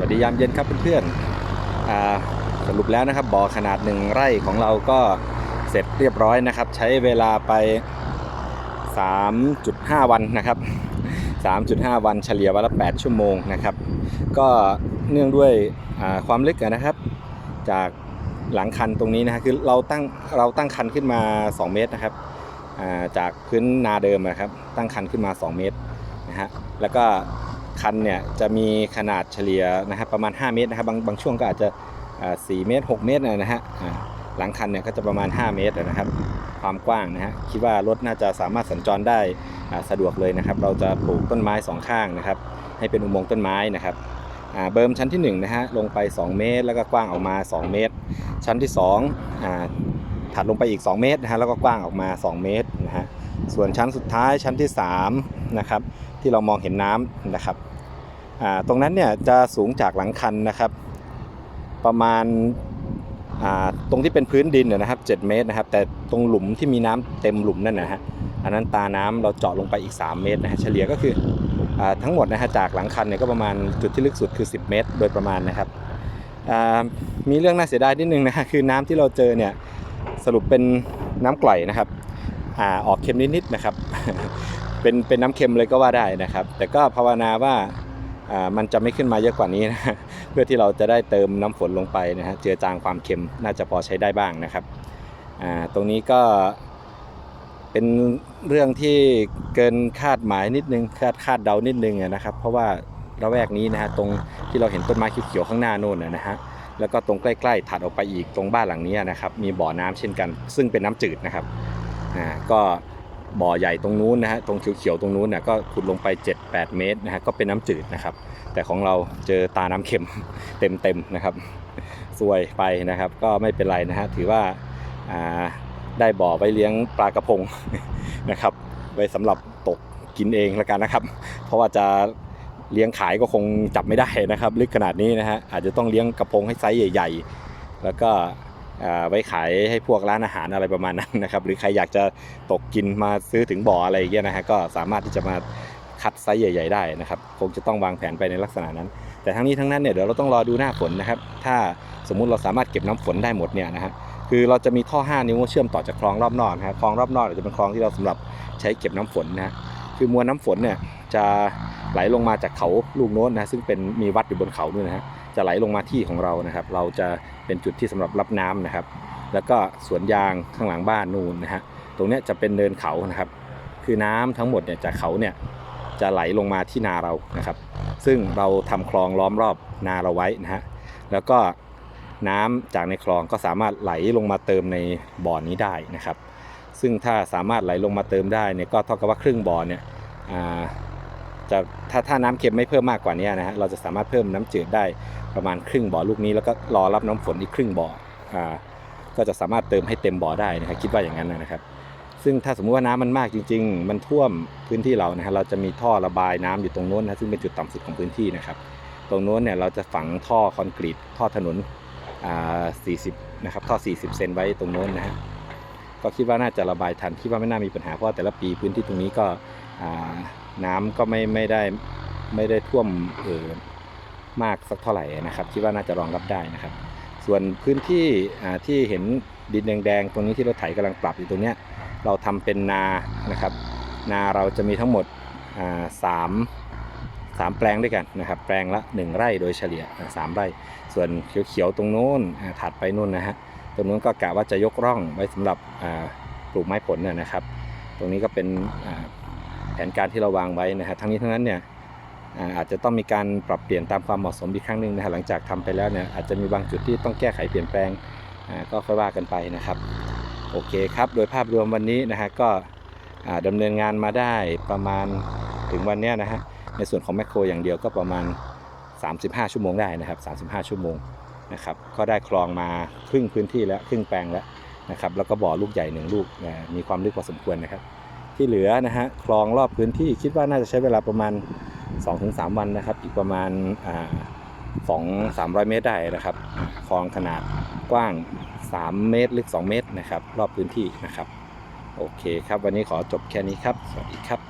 วัสดียามเย็นครับเพื่อนๆสรุปแล้วนะครับบ่อขนาดหนึ่งไร่ของเราก็เสร็จเรียบร้อยนะครับ ใช้เวลาไป 3.5 วันนะครับ 3.5 วันเฉลี่ยวันละ 8 ชั่วโมงนะครับ ก็เนื่องด้วยความลึกนะครับ จากหลังคันตรงนี้นะฮะคือเราตั้งเราตั้งคันขึ้นมา 2 เมตรนะครับจากพื้นนาเดิมนะครับ ตั้งคันขึ้นมา 2 เมตรนะฮะแล้วก็ คันเนี่ยจะมีขนาดเฉลี่ยนะครับประมาณ 5 เมตรนะครับบางบางช่วงก็อาจจะอ่า4เมตร 6 เมตรนะฮะหลังคันเนี่ยก็จะประมาณ 5 เมตรนะครับ ความกว้างนะฮะคิดว่ารถน่าจะสามารถสัญจรได้สะดวกเลยนะครับ เราจะปลูกต้นไม้สองข้างนะครับ ให้เป็นอุโมงค์ต้นไม้นะครับเบิร์มชั้นที่1นะฮะลงไป 2 เมตร แล้วก็กว้างออกมา 2 เมตร ชั้นที่2อ่าถัดลงไปอีก 2 เมตรนะฮะแล้วก็กว้างออกมา 2 เมตรนะฮะส่วนชั้นสุดท้ายชั้นที่3นะครับที่เรามองเห็นน้ำนะครับ ตรงนั้นเนี่ยจะสูงจากหลังคันนะครับ ประมาณาตรงที่เป็นพื้นดินนนะครับ 7 เมตรนะครับ แต่ตรงหลุมที่มีน้ำเต็มหลุมนั่นนะฮะอันนั้นตาน้ำเราเจาะลงไปอีก 3 เมตรนะฮะเฉลี่ยก็คืออทั้งหมดนะฮะจากหลังคันเนี่ยก็ประมาณจุดที่ลึกสุดคือ 10 เมตร โดยประมาณนะครับมีเรื่องน่าเสียดายนิดนึงนะฮะคือน้ำที่เราเจอเนี่ยสรุปเป็นน้ำกร่อยนะครับอออกเค็มนิดๆนะครับ เป็นเป็นน้ำเค็มเลยก็ว่าได้นะครับ แต่ก็ภาวนาว่า มันจะไม่ขึ้นมาเยอะกว่านี้นะเพื่อที่เราจะได้เติมน้ำฝนลงไปนะฮะเจือจางความเค็มน่าจะพอใช้ได้บ้างนะครับตรงนี้ก็เป็นเรื่องที่เกินคาดหมายนิดนึงคาดคาดเดานิดนึงนะครับ เพราะว่าระแวกนี้นะฮะตรงที่เราเห็นต้นไม้เขียวๆข้างหน้าโน่นนะฮะแล้วก็ตรงใกล้ๆถัดออกไปอีกตรงบ้านหลังนี้นะครับ มีบ่อน้ำเช่นกัน ซึ่งเป็นน้ำจืดนะครับอ่าก็ บ่อใหญ่ตรงนู้นนะฮะตรงเขียวๆตรงนู้นน่ะก็ขุดลงไป 7-8 เมตรนะฮะก็เป็นน้ำจืดนะครับ แต่ของเราเจอตาน้ำเค็มเต็มๆนะครับซวยไปนะครับ ก็ไม่เป็นไรนะฮะถือว่าาได้บ่อไว้เลี้ยงปลากระพงนะครับ ไว้สำหรับตกกินเองล้วกันนะครับ เพราะว่าจะเลี้ยงขายก็คงจับไม่ได้นะครับ ลึกขนาดนี้นะฮะอาจจะต้องเลี้ยงกระพงให้ไซส์ใหญ่ ๆ แล้วก็ ไว้ขายให้พวกร้านอาหารอะไรประมาณนั้นนะครับ หรือใครอยากจะตกกินมาซื้อถึงบ่ออะไรอย่างเงี้ยนะฮะก็สามารถที่จะมาคัดไซส์ใหญ่ ๆ ได้นะครับคงจะต้องวางแผนไปในลักษณะนั้น แต่ทั้งนี้ทั้งนั้นเนี่ยเดี๋ยวเราต้องรอดูหน้าฝนนะครับ ถ้าสมมุติเราสามารถเก็บน้ำฝนได้หมดเนี่ยนะฮะคือเราจะมีท่อ 5 นิ้วเชื่อมต่อจากคลองรอบนอกนะฮะคลองรอบนอกจะเป็นคลองที่เราสำหรับใช้เก็บน้ำฝนนะฮะคือมวลน้ำฝนเนี่ยจะไหลลงมาจากเขาลูกโน้นนะซึ่งเป็นมีวัดอยู่บนเขาด้วยนะฮะ จะไหลลงมาที่ของเรานะครับ เราจะเป็นจุดที่สำหรับรับน้ำนะครับ แล้วก็สวนยางข้างหลังบ้านนู่นนะฮะตรงนี้จะเป็นเนินเขานะครับ คือน้ำทั้งหมดเนี่ยจากเขาเนี่ยจะไหลลงมาที่นาเรานะครับ ซึ่งเราทำคลองล้อมรอบนาเราไว้นะฮะแล้วก็น้ำจากในคลองก็สามารถไหลลงมาเติมในบ่อนี้ได้นะครับ ซึ่งถ้าสามารถไหลลงมาเติมได้เนี่ยก็เท่ากับว่าครึ่งบ่อเนี่ย จะถ้าถ้าน้ำเค็มไม่เพิ่มมากกว่านี้นะฮะเราจะสามารถเพิ่มน้ำจืดได้ประมาณครึ่งบ่อลูกนี้แล้วก็รอรับน้ำฝนอีกครึ่งบ่ออ่าก็จะสามารถเติมให้เต็มบ่อได้นะครับคิดว่าอย่างนั้นนะครับ ซึ่งถ้าสมมุติว่าน้ำมันมากจริง ๆ มันท่วมพื้นที่เรานะฮะเราจะมีท่อระบายน้ำอยู่ตรงโน้นนะซึ่งเป็นจุดต่ำสุดของพื้นที่นะครับ ตรงโน้นเนี่ยเราจะฝังท่อคอนกรีตท่อถนนอ่า40นะครับท่อ 40 เซนไว้ตรงโน้นนะฮะก็คิดว่าน่าจะระบายทันคิดว่าไม่น่ามีปัญหาเพราะแต่ละปีพื้นที่ตรงนี้ก็ น้ำก็ไม่ไม่ได้ไม่ได้ท่วมเออมากสักเท่าไหร่นะครับคิดว่าน่าจะรองรับได้นะครับ ส่วนพื้นที่ที่เห็นดินแดงๆตรงนี้ที่รถไถกำลังปรับอยู่ตรงเนี้ยเราทำเป็นนานะครับ นาเราจะมีทั้งหมดสามสามแปลงด้วยกันนะครับ แปลงละ 1 ไร่โดยเฉลี่ยอ่าสามไร่ ส่วนเขียวๆตรงโน้นถัดไปนู่นนะฮะตรงนู้นก็กะว่าจะยกร่องไว้สำหรับปลูกไม้ผลนะนะครับ ตรงนี้ก็เป็น แผนการที่เราวางไว้นะฮะทั้งนี้ทั้งนั้นเนี่ยอาจจะต้องมีการปรับเปลี่ยนตามความเหมาะสมอีกครั้งหนึ่งนะฮะหลังจากทำไปแล้วเนี่ยอาจจะมีบางจุดที่ต้องแก้ไขเปลี่ยนแปลงก็ค่อยว่ากันไปนะครับโอเคครับโดยภาพรวมวันนี้นะฮะก็อ่าดำเนินงานมาได้ประมาณถึงวันนี้นะฮะในส่วนของแมคโครอย่างเดียวก็ประมาณ 35 ชั่วโมงได้นะครับ35 ชั่วโมงนะครับก็ได้คลองมาครึ่งพื้นที่แล้วครึ่งแปลงแล้วนะครับแล้วก็บ่อลูกใหญ่หนึ่งลูกมีความลึกพอสมควรนะครับ ที่เหลือนะฮะคลองรอบพื้นที่คิดว่าน่าจะใช้เวลาประมาณ 2-3 วันนะครับ อีกประมาณสองสามร้อยเมตรได้นะครับ คลองขนาดกว้าง 3 เมตรลึก 2 เมตรนะครับ รอบพื้นที่นะครับ โอเคครับ วันนี้ขอจบแค่นี้ครับ สวัสดีครับ